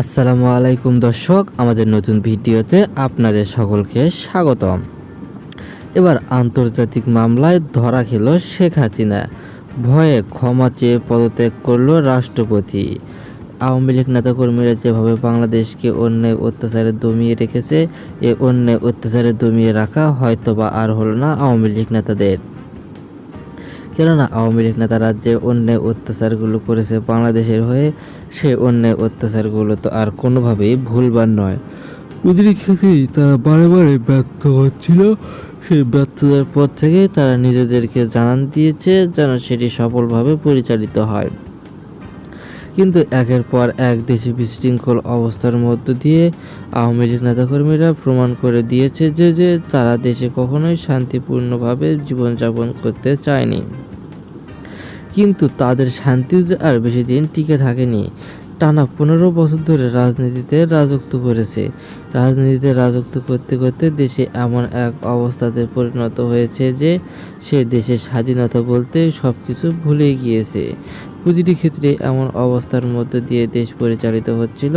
আসসালামু আলাইকুম দর্শক, আমাদের নতুন ভিডিওতে আপনাদের সকলকে স্বাগতম। এবার আন্তর্জাতিক মামলায় ধরা খেল শেখ হাসিনা। ভয়ে ক্ষমা চেয়ে পদত্যাগ করল রাষ্ট্রপতি। আওয়ামী লীগ নেতাকর্মীরা যেভাবে বাংলাদেশকে অন্যায় অত্যাচারে দমিয়ে রেখেছে, এ অন্যায় অত্যাচারে দমিয়ে রাখা হয়তোবা আর হলো না আওয়ামী লীগ নেতাদের। কেননা আওয়ামী লীগ নেতারা যে অন্যায় অত্যাচারগুলো করেছে বাংলাদেশের হয়ে সে অন্যায় অত্যাচারগুলো তো আর কোনোভাবেই ভুলবার নয়। প্রতিটি ক্ষেত্রেই তারা বারে বারে ব্যর্থ হচ্ছিল। সেই ব্যর্থতার পর থেকেই তারা নিজেদেরকে জানান দিয়েছে যেন সেটি সফলভাবে পরিচালিত হয়। কিন্তু একের পর এক দেশে বিশৃঙ্খল অবস্থার মধ্য দিয়ে আওয়ামী লীগ নেতাকর্মীরা প্রমাণ করে দিয়েছে যে যে তারা দেশে কখনোই শান্তিপূর্ণভাবে জীবনযাপন করতে চায়নি। কিন্তু তাদের শান্তিও যে আর বেশি দিন টিকে থাকেনি। টানা পনেরো বছর ধরে রাজনীতিতে রাজত্ব করেছে। রাজনীতিতে রাজত্ব করতে করতে দেশে এমন এক অবস্থাতে পরিণত হয়েছে যে, সে দেশের স্বাধীনতা বলতে সব কিছু ভুলে গিয়েছে। প্রতিটি ক্ষেত্রে এমন অবস্থার মধ্যে দিয়ে দেশ পরিচালিত হচ্ছিল,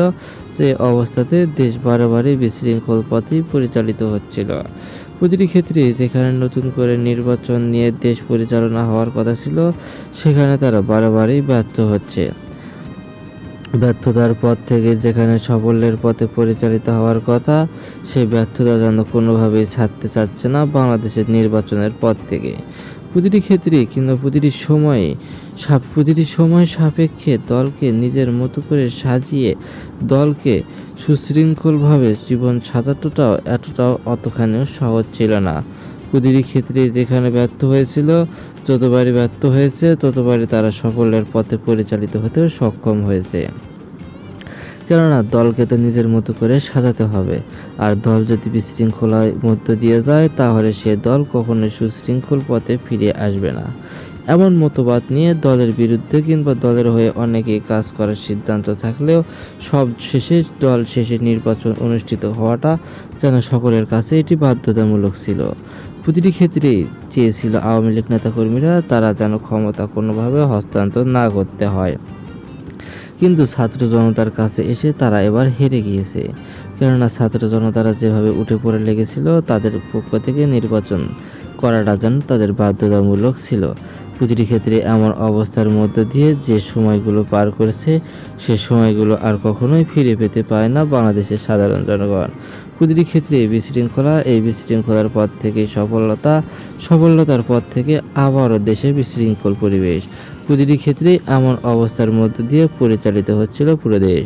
যে অবস্থাতে দেশ বারে বারে বিশৃঙ্খল পথেই পরিচালিত হচ্ছিল। প্রতিটি ক্ষেত্রে যেখানে নতুন করে নির্বাচন নিয়ে দেশ পরিচালনা হওয়ার কথা ছিল, সেখানে তারা বারবারই ব্যর্থ হচ্ছে। ব্যর্থতার পথ থেকে যেখানে সাফল্যের পথে পরিচালিত হওয়ার কথা, সেই ব্যর্থতা যেন কোনোভাবেই ছাড়তে চাচ্ছে না বাংলাদেশের নির্বাচনের পথ থেকে। প্রতিটি ক্ষেত্রে কিংবা প্রতিটি সময়ে সাপ, প্রতিটি সময় সাপেক্ষে দলকে নিজের মতো করে সাজিয়ে দলকে সুশৃঙ্খলভাবে জীবন সাজানোটাও এতটাও অতখানিও সহজ ছিল না। প্রতিটি ক্ষেত্রে যেখানে ব্যর্থ হয়েছিল, যতবারই ব্যর্থ হয়েছে, ততবারই তারা সকলের পথে পরিচালিত হতেও সক্ষম হয়েছে। কেননা দলকে তো নিজের মতো করে সাজাতে হবে। আর দল যদি বিশৃঙ্খলার মধ্য দিয়ে যায়, তাহলে সে দল কখনোই সুশৃঙ্খল পথে ফিরে আসবে না। এমন মতবাদ নিয়ে দলের বিরুদ্ধে কিংবা দলের হয়ে অনেকেই কাজ করার সিদ্ধান্ত থাকলেও সব শেষে দল শেষে নির্বাচন অনুষ্ঠিত হওয়াটা যেন সকলের কাছে এটি বাধ্যতামূলক ছিল। প্রতিটি ক্ষেত্রেই চেয়েছিল আওয়ামী লীগ নেতাকর্মীরা তারা যেন ক্ষমতা কোনোভাবে হস্তান্তর না করতে হয়। কিন্তু ছাত্র জনতার কাছে এসে তারা এবার হেরে গিয়েছে। কেননা ছাত্র জনতারা যেভাবে উঠে পড়ে লেগেছিল, তাদের পক্ষ থেকে নির্বাচন করাটা যেন তাদের বাধ্যতামূলক ছিল। প্রতিটি ক্ষেত্রে এমন অবস্থার মধ্য দিয়ে যে সময়গুলো পার করেছে, সে সময়গুলো আর কখনোই ফিরে পেতে পায় না বাংলাদেশের সাধারণ জনগণ। প্রতিটি ক্ষেত্রে এই বিশৃঙ্খলা, এই বিশৃঙ্খলার পথ থেকে সফলতা, সফলতার পথ থেকে আবারও দেশে বিশৃঙ্খল পরিবেশ। প্রতিটি ক্ষেত্রেই এমন অবস্থার মধ্য দিয়ে পরিচালিত হচ্ছিল পুরো দেশ।